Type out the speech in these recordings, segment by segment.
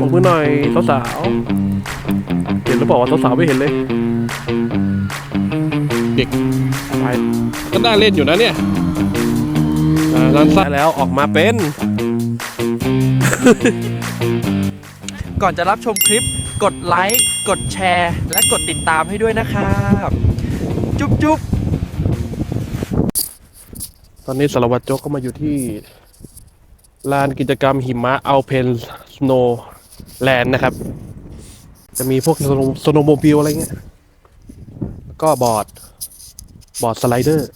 บอกมือหน่อยสาวๆเห็นหรือเปล่าว่าสาวๆไม่เห็นเลยเด็กไปก็น่าเล่นอยู่นะเนี่ยอ่าร้านซ่าแล้วออกมาเป็น ก่อนจะรับชมคลิป กดไลค์ กดแชร์ และกดติดตามให้ด้วยนะครับ จุ๊บจุ๊บตอนนี้สารวัตรโจ๊กก็มาอยู่ที่ลานกิจกรรมหิมะเอาเพนสโน แลนด์นะครับ จะมีพวกสโนโมบิลอะไรเงี้ยแล้วก็บอร์ดบอร์ดสไลเดอร์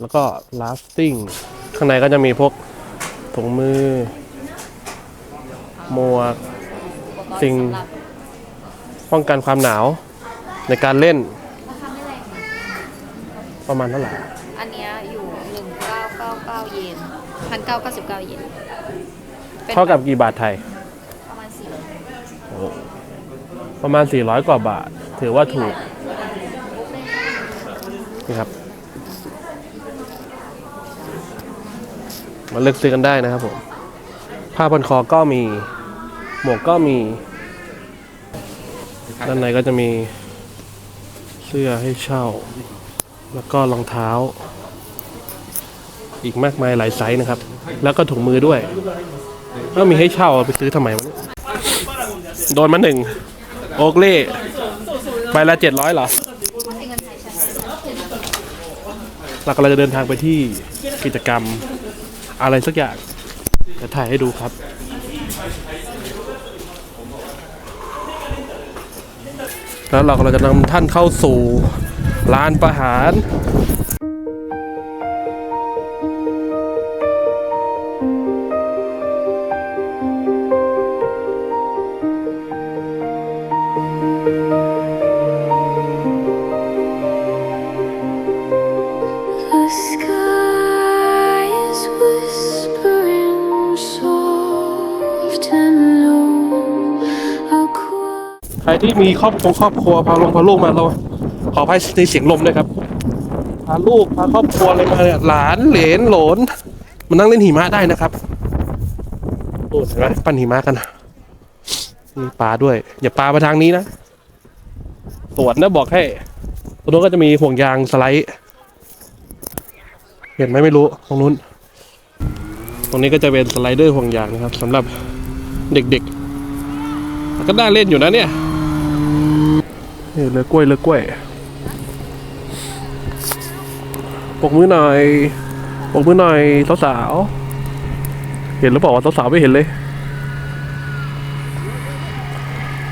แล้วก็ลาฟติ้งข้างในก็จะมีพวกถุงมือ หมวก สิ่งป้องกันความหนาวในการเล่นราคาไม่แรงนะประมาณเท่าไหร่ อันเนี้ยอยู่1999เยน1,999เยนป็นเท่ากับกี่บาทไทย ประมาณสี่ ประมาณ 400 กว่าบาท ถือว่าถูก นี่ครับ มาเลือกซื้อกันได้นะครับผม ผ้าพันคอก็มี หมวกก็มี ด้านในก็จะมีเสื้อให้เช่า แล้วก็รองเท้า อีกมากมายหลายไซส์นะครับ แล้วก็ถุงมือด้วย ก็มีให้เช่าเอาไปซื้อทำไมวะเนี่ยโดนมาหนึ่ง โอกเล่ใบละเจ็ดร้อยเหรอเป็นเรากำลังจะเดินทางไปที่กิจกรรมอะไรสักอย่างจะถ่ายให้ดูครับ แล้วเรากำลังจะนำท่านเข้าสู่ลานประหาร ใครที่มีครอบครัวครอบครัวพาลงพาลูกมาเราขออภัยในเสียงลมด้วยครับพาลูกพาครอบครัวอะไรมาเนี่ยหลานเหลนโหลนมานั่งเล่นหิมะได้นะครับโอ้เห็นไหมปั้นหิมะกันมีปลาด้วย อย่าปลามาทางนี้นะ สวนนะบอกให้ตรงนู้นก็จะมีห่วงยางสไลด์ เห็นไหมไม่รู้ตรงนู้น ตรงนี้ก็จะเป็นสไลเดอร์ห่วงยางนะครับสำหรับเด็กๆ ก็น่าเล่นอยู่นะเนี่ยเฮ้ยเลือกล้วยเลือกล้วยปกมือหน่อยปกมือหน่อยสาวๆเห็นหรือเปล่าว่าสาวๆไม่เห็นเลย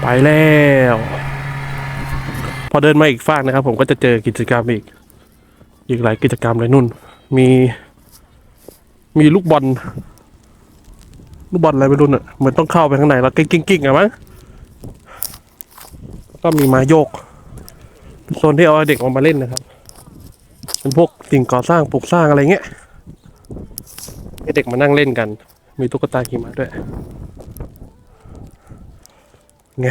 ไปแล้ว อเดินมาอีกฟากนะครับ ผมก็จะเจอกิจกรรมอีก อีกหลายกิจกรรมเลยนุ่น มี มีลูกบอลลูกบอลอะไรไม่รู้น่ะเหมือนต้องเข้าไปข้างในแล้วกิ้งๆๆอะมั้งก็มีมาโยกโซนที่เอาเด็กออกมาเล่นนะครับ เป็นพวกสิ่งก่อสร้างปลูกสร้างอะไรเงี้ยให้เด็กมานั่งเล่นกัน มีตุ๊กตาหิมะด้วยไง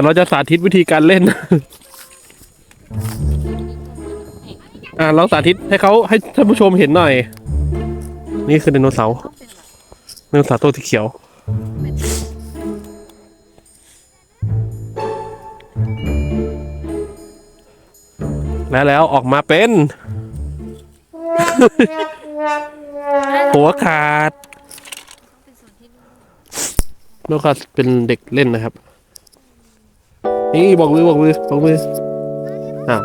แต่เราจะสาธิตวิธีการเล่น อ่าเราสาธิตให้เขาให้ท่านผู้ชมเห็นหน่อย นี่คือไดโนเสาร์ไดโนเสาร์ตัวสีเขียว แล้วแล้วออกมาเป็น หัวขาดแล้วก็เป็นเด็กเล่นนะครับ นี่บอกมือบอกมือบอกมืออ้าว